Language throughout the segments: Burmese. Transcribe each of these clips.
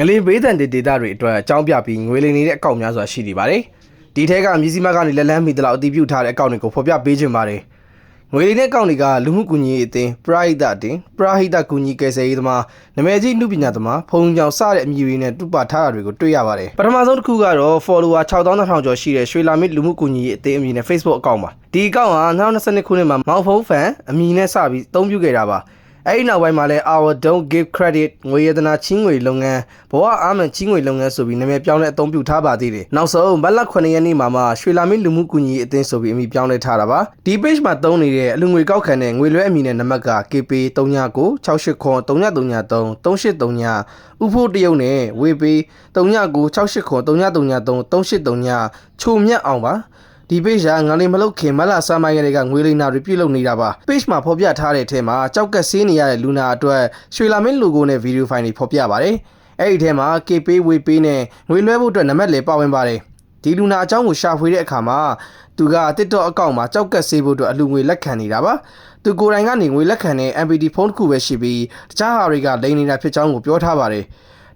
ငလင်ဘေးတန်ဒေတာတွေအတွက်အကြောင်းပြပြီးငွေလိမ်နေတဲ့အကောင့်များစွာရှိနေပါတယ်။ဒီထဲကမြစည်းမကနေလက်လန်းမီတလောက်အတည်ပြုထားတဲ့အကောင့်တွေကိုဖော်ပြပေးခြင်းပါတယ်။ငွေလိမ်တဲ့အကောင့်တွေကလူမှုကူညီရေးအသင်းပရာဟိတအသင်းပရာဟိတကူညီကယ်ဆယ်ရေးသမားနာမည်ကြီးလူပညာသမားဖုန်ကြောင်စတဲ့အမည်တွေနဲ့တူပါထားတာတွေကိုတွေ့ရပါတယ်။ပထမဆုံးတစ်ခုကတော့ follower 6200ကျော်ရှိတဲ့ရွှေလာမစ်လူမှုကူညီရေးအသင်းအမည်နဲ့ Facebook အကောင့်ပါ။ဒီအကောင့်ဟာ2022ခုနှစ်မှာမောင်ဖုန်းဖန်အမည်နဲ့စပြီးအသုံးပြုခဲ့တာပါ။ အဲ့ဒီနောက်ပိုင်းမှာလဲ our don't give credit ငွေရတနာချင်းငွေလုပ်ငန်းဘဝအားမန်ချင်းငွေလုပ်ငန်းဆိုပြီးနာမည်ပြောင်းလဲအသုံးပြုထားပါသေးတယ်နောက်ဆုံးမက်လ9ရက်နေ့မှာမှရွှေလာမင်းလူမှုကူညီရေးအသင်းဆိုပြီးအမည်ပြောင်းလဲထားတာပါဒီ page မှာသုံးနေတဲ့အလူငွေကောက်ခံတဲ့ငွေလွှဲအမည်နဲ့နံပါတ်က KP 39 68ခွန်3333 3839ဥဖို့တရုတ်နဲ့ဝေပေး39 68ခွန်3333 3839ချိုမြတ်အောင်ပါ ဒီ page ကငါလေးမလုတ်ခင်မလာဆမ်းမိုင်းကလေးကငွေလိမ်နာတွေပြုတ်လုပ်နေတာပါ page မှာဖော်ပြထားတဲ့အထက်မှာကြောက်ကက်ဆေးနေရတဲ့လူနာအတွက်ရွှေလာမင်း logo နဲ့ video file တွေဖော်ပြပါတယ်အဲ့ဒီထဲမှာ KP ဝေပေးနဲ့ငွေလွှဲဖို့အတွက်နံပါတ်လည်းပါဝင်ပါတယ်ဒီလူနာအကြောင်းကိုရှာဖွေတဲ့အခါမှာသူက TikTok အကောင့်မှာကြောက်ကက်ဆေးဖို့အတွက်အလူငွေလက်ခံနေတာပါသူကိုယ်တိုင်ကနေငွေလက်ခံတဲ့ MPD ဖုန်းတစ်ခုပဲရှိပြီးတခြားဟာတွေကလိမ်နေတာဖြစ်ကြောင်းကိုပြောထားပါတယ်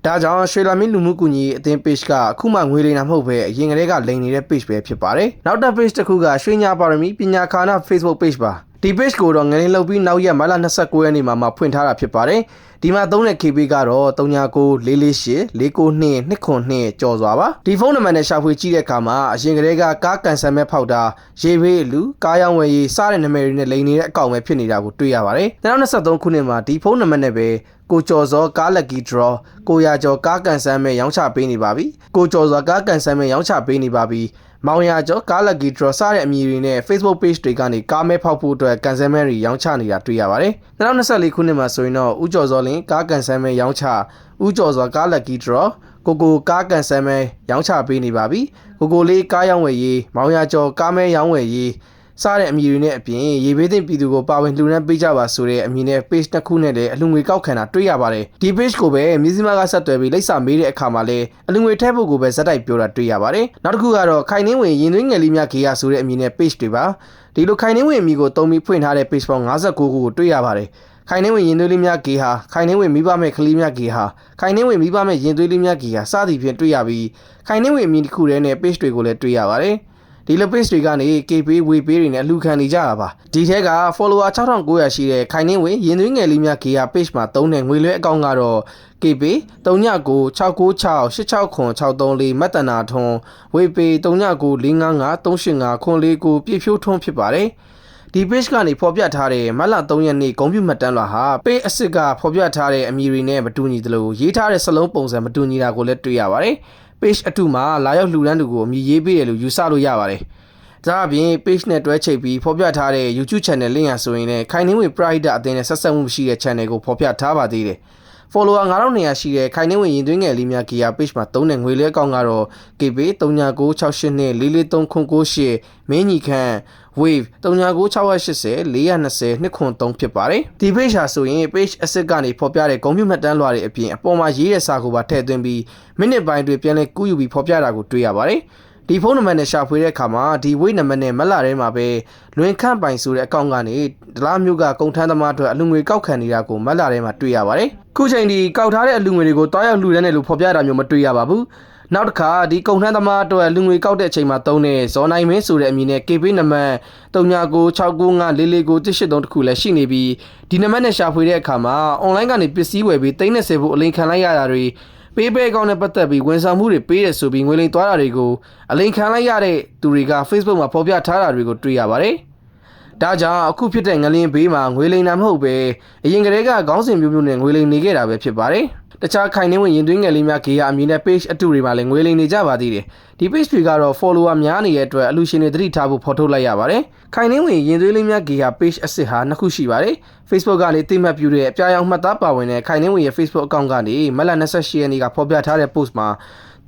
ဒါကြောင့်ရွှေလာမင်းလူမှုကူညီရေးအသင်း page ကအခုမှငွေလိမ်တာမဟုတ်ပဲအရင်ကတည်းကလိမ်နေတဲ့ page ပဲဖြစ်ပါတယ်။နောက်တစ် page တစ်ခုကရွှေညာပါရမီပညာခါနာ Facebook page ပါ။ဒီ page ကိုတော့ငလင်းလုပ်ပြီးနောက်ရက်မလ29ရက်နေ့မှာမှဖွင့်ထားတာဖြစ်ပါတယ်။ ဒီမှာသုံးတဲ့ KB ကတော့399448 492 292ကျော်စွာပါ။ဒီဖုန်းနံပါတ်နဲ့ရှာဖွေကြည့်တဲ့အခါမှာအရင်ကတည်းကကားကန်ဆယ်မဲ့ဖောက်တာရေဘေးအလူကားရောင်းဝယ်ရေးစတဲ့နာမည်တွေနဲ့လိမ်နေတဲ့အကောင့်ပဲဖြစ်နေတာကိုတွေ့ရပါတယ်။2023ခုနှစ်မှာဒီဖုန်းနံပါတ်နဲ့ပဲကိုကျော်စောကားလက်ကြီး draw ကိုရကျော်ကားကန်ဆယ်မဲ့ရောင်းချပေးနေပါပြီ။ကိုကျော်စောကားကန်ဆယ်မဲ့ရောင်းချပေးနေပါပြီ။မောင်ရကျော်ကားလက်ကြီး draw စတဲ့အမည်တွေနဲ့ Facebook page တွေကနေကားမဲဖောက်ဖို့အတွက်ကန်ဆယ်မဲ့တွေရောင်းချနေတာတွေ့ရပါတယ်။2024ခုနှစ်မှာဆိုရင်တော့ဦးကျော်စောလင်းကားကန်ဆယ်မဲ့ရောင်းချဦးကျော်စောကားလက်ကြီး draw ကိုကိုကားကန်ဆယ်မဲရောင်းချပေးနေပါပြီ။ကိုကိုလေးကားရောင်းဝယ်ရေးမောင်ရကျော်ကားမဲရောင်းဝယ်ရေးစားတဲ့အမည်တွေနဲ့အပြင်ရေဘေးသင့်ပြည်သူကိုပါဝင်လှူဒန်းပေးကြပါဆိုတဲ့အမည်နဲ့ page တစ်ခုနဲ့လည်းအလူငွေကောက်ခံတာတွေ့ရပါတယ်ဒီ page ကိုပဲမြစည်းမကဆက်သွယ်ပြီးလိပ်စာမေးတဲ့အခါမှာလည်းအလူငွေထည့်ဖို့ကိုပဲဇက်တိုက်ပြောတာတွေ့ရပါတယ်နောက်တစ်ခုကတော့ခိုင်နှင်းဝင်ရင်သွင်းငယ်လေးများခေရဆိုတဲ့အမည်နဲ့ page တွေပါဒီလိုခိုင်နှင်းဝင်အမည်ကိုတုံးပြီးဖွင့်ထားတဲ့ page ပေါင်း59ခုကိုတွေ့ရပါတယ် ခိုင်နှင်းဝင်ရင်သွေးလေးများဂေဟာခိုင်နှင်းဝင်မိဘမဲ့ကလေးများဂေဟာခိုင်နှင်းဝင်မိဘမဲ့ရင်သွေးလေးများဂေဟာစသည်ဖြင့်တွေ့ရပြီးခိုင်နှင်းဝင်အမည်တစ်ခုတည်းနဲ့ page တွေကိုလည်းတွေ့ရပါတယ်ဒီလို page တွေကနေ KP ဝေပေးတွေနဲ့အလူခံနေကြတာပါဒီထဲက follower 6900ရှိတဲ့ခိုင်နှင်းဝင်ရင်သွင်းငယ်လေးများ GA page မှာသုံးတဲ့ငွေလွှဲအကောင့်ကတော့ KP 3996966363မတ်တနာထွန်းဝေပေ399535385385ခွန်လေးကိုပြည့်ဖြိုးထွန်းဖြစ်ပါတယ် ဒီ page ကနေဖော်ပြထားတဲ့မတ်လ3ရက်နေ့ဂုံပြမှတ်တမ်းလွှာဟာ page အစ်စ်ကဖော်ပြထားတဲ့အမည်တွေနဲ့မတူညီသလိုရေးထားတဲ့စလုံးပုံစံမတူညီတာကိုလည်းတွေ့ရပါတယ်။ page အတုမှာလာရောက်လှူဒန်းသူကိုအမည်ရေးပေးတယ်လို့ယူဆလို့ရပါတယ်။ဒါအပြင် page နဲ့တွဲချိတ်ပြီးဖော်ပြထားတဲ့ YouTube channel လင့်ရဆိုရင်လည်းခိုင်နှင်းဝင် Pride အသင်းနဲ့ဆက်ဆက်မှုရှိတဲ့ channel ကိုဖော်ပြထားပါသေးတယ်။ follower 9200ရှိတဲ့ခိုင်နှင်းဝင်ရင်သွင်းငယ်လေးများ Gear page မှာသုံးတဲ့ငွေလဲကောင်းကတော့ KB 399684နဲ့44398မင်းကြီးခန့် wave 399680 420 203ဖြစ်ပါတယ်ဒီ page ဟာဆိုရင် page asset ကနေဖော်ပြတဲ့ဂုဏ်ပြုမှတ်တမ်းလွှာတွေအပြင်အပေါ်မှာရေးတဲ့စာကိုပါထည့်သွင်းပြီးမိနစ်ပိုင်းတွေပြန်လဲကူးယူပြီးဖော်ပြတာကိုတွေ့ရပါတယ်ဒီဖုန်းနံပါတ်နဲ့ရှာဖွေတဲ့အခါမှာဒီ weight နံပါတ်နဲ့မက်လာထဲမှာပဲလွင်ခန့်ပိုင်ဆိုတဲ့အကောင့်ကနေဒလားမျိုးကကုန်ထမ်းသမားအတွက်အလူငွေကောက်ခံနေတာကိုမက်လာထဲမှာတွေ့ရပါတယ်။ခုချိန်ဒီကောက်ထားတဲ့အလူငွေတွေကိုတွားရောက်လှူဒန်းတယ်လို့ဖော်ပြတာမျိုးမတွေ့ရပါဘူး။ နောက်တစ်ခါဒီကုန်ထမ်းသမားအတွက်လူငွေကောက်တဲ့အချိန်မှာသုံးတဲ့ဇော်နိုင်မင်းဆိုတဲ့အမည်နဲ့ KB နံပါတ်399695449183တခုလည်းရှိနေပြီးဒီနံပါတ်နဲ့ရှာဖွေတဲ့အခါမှာ online ကနေပစ္စည်းဝယ်ပြီး30ဖို့အလိန်ခံလိုက်ရတာတွေပေးပေးကောင်းနဲ့ပတ်သက်ပြီးဝန်ဆောင်မှုတွေပေးတယ်ဆိုပြီးငွေလိမ်သွားတာတွေကိုအလိန်ခံလိုက်ရတဲ့သူတွေက Facebook မှာဖော်ပြထားတာတွေကိုတွေ့ရပါတယ်။ဒါကြောင့်အခုဖြစ်တဲ့ငလင်းဘေးမှာငွေလိမ်တာမဟုတ်ပဲအရင်ကတည်းကခေါင်းစဉ်မျိုးမျိုးနဲ့ငွေလိမ်နေခဲ့တာပဲဖြစ်ပါတယ်။ တခြားခိုင်နှင်းဝင်ရင်သွင်းငယ်လေးများဂေယအမည်နဲ့ page အတူတွေမှာလည်းငွေလိမ်နေကြပါသေးတယ်။ဒီ page တွေကတော့ follower များနေတဲ့အတွက်အလူရှင်တွေသတိထားဖို့ဖော်ထုတ်လိုက်ရပါတယ်။ခိုင်နှင်းဝင်ရင်သွေးလေးများဂေယ page အစစ်ဟာနှစ်ခုရှိပါတယ်။ Facebook ကနေတိမှတ်ပြုတဲ့အပြာရောင်မှတ်သားပါဝင်တဲ့ခိုင်နှင်းဝင်ရဲ့ Facebook account ကနေမလ28ရက်နေ့ကဖော်ပြထားတဲ့ post မှာ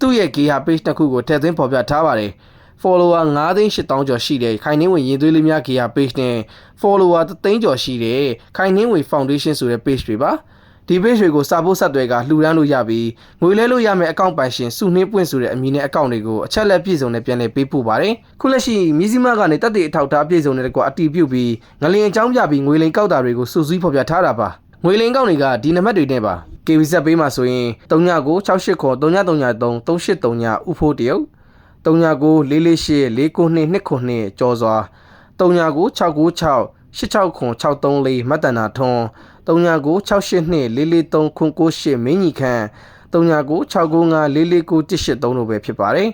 သူ့ရဲ့ဂေယ page တစ်ခုကိုထည့်သွင်းဖော်ပြထားပါတယ်။ follower 9,800ကျော်ရှိတဲ့ခိုင်နှင်းဝင်ရင်သွေးလေးများဂေယ page နဲ့ follower 3,000ကျော်ရှိတဲ့ခိုင်နှင်းဝင် foundation ဆိုတဲ့ page တွေပါ။ ဒီ page တွေကိုစာဖို့ဆက်သွယ်ကလှူဒန်းလို့ရပြီးငွေလဲလို့ရမယ့်အကောင့်ပိုင်ရှင်စုနှင်းပွင့်ဆိုတဲ့အမည်နဲ့အကောင့်တွေကိုအချက်လက်ပြည့်စုံနဲ့ပြန်လည်ပေးပို့ပါတယ်ခုလက်ရှိမြစည်းမကနေတက်တဲ့အထောက်ထားပြည့်စုံတဲ့ကွာအတီးပြုတ်ပြီးငလင်အကြောင်းပြပြီးငွေလိမ်ကောက်တာတွေကိုစုစည်းဖော်ပြထားတာပါငွေလင်းကောက်တွေကဒီနံပါတ်တွေနဲ့ပါ KBZ ပေးမှာဆိုရင်39 68ခေါ်3933 383ဥဖိုးတရုတ်39 448 498ကျော်စွာ39 696 86ခွန်634မတ်တနာထွန်း39 682 443ခွန် 98မင်းကြီးခန့်39 695 449 183တို့ပဲဖြစ်ပါတယ်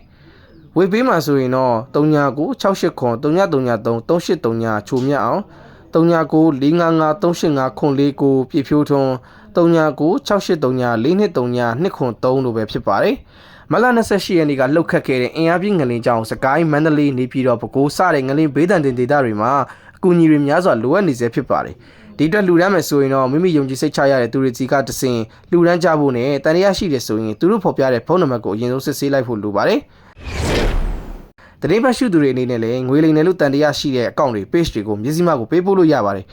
ဝေပေးမှာဆိုရင်တော့39 68ခွန်3933 383ချိုမြတ်အောင်39 455 385ခွန်49ပြည့်ဖြိုးထွန်း39 6839 4239 2ခွန်3တို့ပဲဖြစ်ပါတယ်မလ28ရက်နေ့ကလှုပ်ခတ်ခဲ့တဲ့အင်အားပြင်းငလင်ကြောင့်စကိုင်းမန္တလေးနေပြည်တော်ပဲခူးစတဲ့ငလင်ဘေးဒဏ်တင်ဒေသတွေမှာအကူအညီတွေများစွာလိုအပ်နေစေဖြစ်ပါတယ် ဒီအတွက်လှူဒန်းမယ်ဆိုရင်တော့မိမိယုံကြည်စိတ်ချရတဲ့သူတွေစီကတဆင်လှူဒန်းကြဖို့နဲ့တန်ရရရှိတယ်ဆိုရင်သူတို့ဖော်ပြတဲ့ဖုန်းနံပါတ်ကိုအရင်ဆုံးစစ်ဆေးလိုက်ဖို့လိုပါတယ်တတိပတ်ရှုသူတွေအနေနဲ့လည်းငွေလိမ်တယ်လို့တန်တရားရှိတဲ့အကောင့်တွေ page တွေကိုမျက်စိမှကိုပေးပို့လို့ရပါတယ်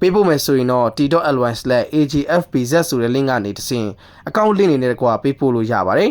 ပေးပို့မယ်ဆိုရင်တော့ t.ly/agfbz ဆိုတဲ့ link ကနေတဆင်အကောင့် link နေနဲ့ကွာပေးပို့လို့ရပါတယ်